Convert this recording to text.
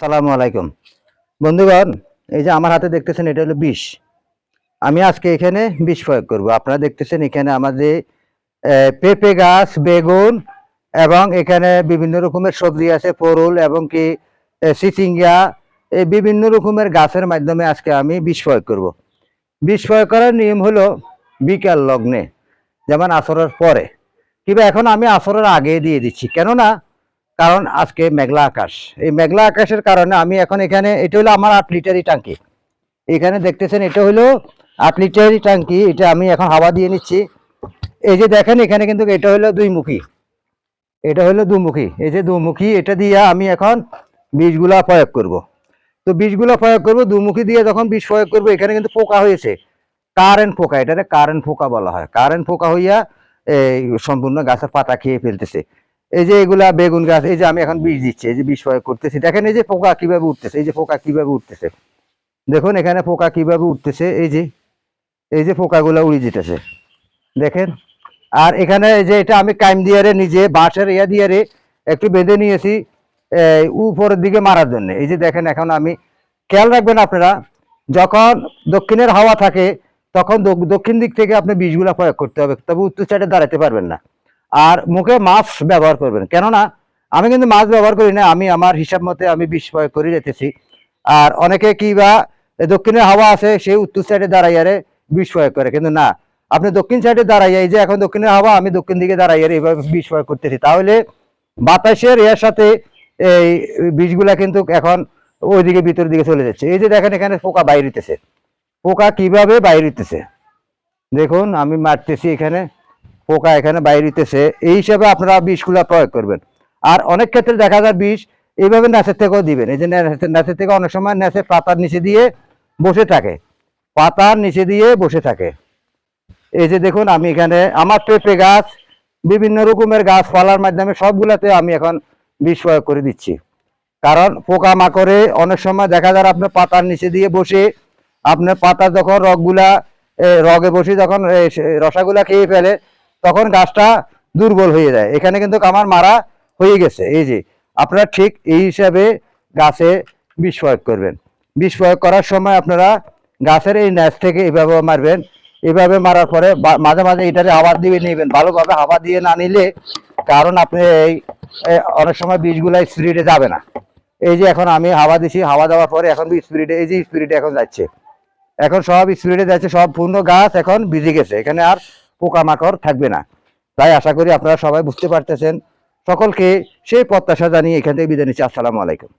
সালামু আলাইকুম। বন্ধুগণ এই যে আমার হাতে দেখতেছেন এটা হলো বিষ। আমি আজকে এখানে বিষ প্রয়োগ করব। আপনারা দেখতেছেন এখানে আমাদের পেঁপে গাছ বেগুন এবং এখানে বিভিন্ন রকমের সবজি আছে পরুল এবং কি আহ, চিচিঙ্গা এই বিভিন্ন রকমের গাছের মাধ্যমে আজকে আমি বিষ প্রয়োগ করব। বিষ প্রয়োগ করার নিয়ম হলো বিকাল লগ্নে যেমন আসরের পরে। কিংবা এখন আমি আসরের আগে দিয়ে দিচ্ছি। কেননা কারণ আজকে মেঘলা আকাশ। এই মেঘলা আকাশের কারণে আমি এখন এখানে, এটা হলো আমার আট লিটারি ট্যাঙ্কি। এখানে দেখতেছেন, এটা হলো আট লিটারি ট্যাঙ্কি, এটা আমি এখন হাওয়া দিয়ে নিচ্ছি। এই যে দেখেন, এখানে কিন্তু এটা হলো দুই মুখী এটা হলো দুমুখী। এই যে দুমুখী, এটা দিয়ে আমি এখন বীজগুলা প্রয়োগ করব। তো বীজগুলো প্রয়োগ করব, দুমুখী দিয়ে যখন বীজ প্রয়োগ করব, এখানে কিন্তু পোকা হয়েছে। কারেন্ট পোকা, এটাকে কারেন্ট পোকা বলা হয়। কারেন্ট পোকা হইয়া এই সম্পূর্ণ গাছের পাতা খেয়ে ফেলতেছে। এই যে এগুলা বেগুন গাছ, এই যে আমি এখন বীজ দিচ্ছি, এই যে বীজ প্রয়োগ করতেছি। দেখেন এই যে পোকা কীভাবে উঠতেছে, এই যে পোকা কীভাবে উঠতেছে। দেখুন, এখানে পোকা কীভাবে উঠতেছে, এই যে এই যে পোকাগুলো উড়ে যেতেছে। দেখেন, আর এখানে যে এটা আমি কাইম দিয়ারে নিজে বাঁশের ইয়া দিয়ারে একটু বেঁধে নিয়েছি উপরের দিকে মারার জন্য। এই যে দেখেন, এখন আমি, খেয়াল রাখবেন আপনারা, যখন দক্ষিণের হাওয়া থাকে, তখন দক্ষিণ দিক থেকে আপনি বীজগুলা প্রয়োগ করতে হবে, তবে উত্তর সাইডে দাঁড়াতে পারবেন না। আর মুখে মাছ ব্যবহার করবেন। কেননা, আমি কিন্তু মাছ ব্যবহার করি না, আমি আমার হিসাব মতে আমি বিষ প্রয়োগ করে যেতেছি আর অনেকে কি বা দক্ষিণে হাওয়া আছে, সেই উত্তর সাইডে দাঁড়াইয়ারে বিষ প্রয়োগ করে। কিন্তু না, আপনি দক্ষিণ সাইডে দাঁড়াইয়া যে এখন দক্ষিণের হাওয়া, আমি দক্ষিণ দিকে দাঁড়াইয়ারে এইভাবে বিষ প্রয়োগ করতেছি। তাহলে বাতাসের এর সাথে এই বীজগুলা কিন্তু এখন ওইদিকে ভিতর দিকে চলে যাচ্ছে। এই যে দেখেন এখানে পোকা বাইরিতেছে পোকা কীভাবে বাইরিতেছে দেখুন, আমি মারতেছি এখানে। পোকা এখানে বাইরিতেছে এই হিসাবে আপনারা বিষগুলা প্রয়োগ করবেন। আর অনেক ক্ষেত্রে দেখা যায় বিষ এইভাবে ন্যাচের থেকেও দিবেন। এই যে ন্যাচের থেকে অনেক সময় ন্যাচের পাতার নিচে দিয়ে বসে থাকে। পাতার নিচে দিয়ে বসে থাকে। এই যে দেখুন, আমি এখানে আমার পেঁপে গাছ, বিভিন্ন রকমের গাছ, ফলার মাধ্যমে সবগুলাতে আমি এখন বিষ প্রয়োগ করে দিচ্ছি। কারণ পোকা মাকড়ে অনেক সময় দেখা যায় আপনার পাতার নিচে দিয়ে বসে, আপনার পাতা যখন রগগুলা রগে বসে যখন রসাগুলা খেয়ে ফেলে তখন গাছটা দুর্বল হয়ে যায়। এখানে কিন্তু আমার মারা হয়ে গেছে। এই যে, আপনারা ঠিক এই হিসাবে গাছে বিষ প্রয়োগ করবেন। বিষ প্রয়োগ করার সময় আপনারা গাছের এই ন্যাচ থেকে এভাবে মারবেন। এভাবে মারার পরে মাঝে মাঝে এটাতে হাওয়া দিয়ে নেবেন। ভালোভাবে হাওয়া দিয়ে না নিলে কারণ আপনি এই অনেক সময় বীজগুলা স্পিরিটে যাবে না। এই যে এখন আমি হাওয়া দিছি, হাওয়া দেওয়ার পরে এখন স্পিরিটে এই যে স্পিরিটে এখন যাচ্ছে। এখন সব স্পিরিটে যাচ্ছে, সব পূর্ণ গাছ এখন ভিজে গেছে। এখানে আর পোকামাকড় থাকবে না। তাই আশা করি আপনারা সবাই বুঝতে পারতেছেন। সকলকে সেই প্রত্যাশা জানিয়ে এখান থেকে বিদায় নিচ্ছি। আসসালামু আলাইকুম।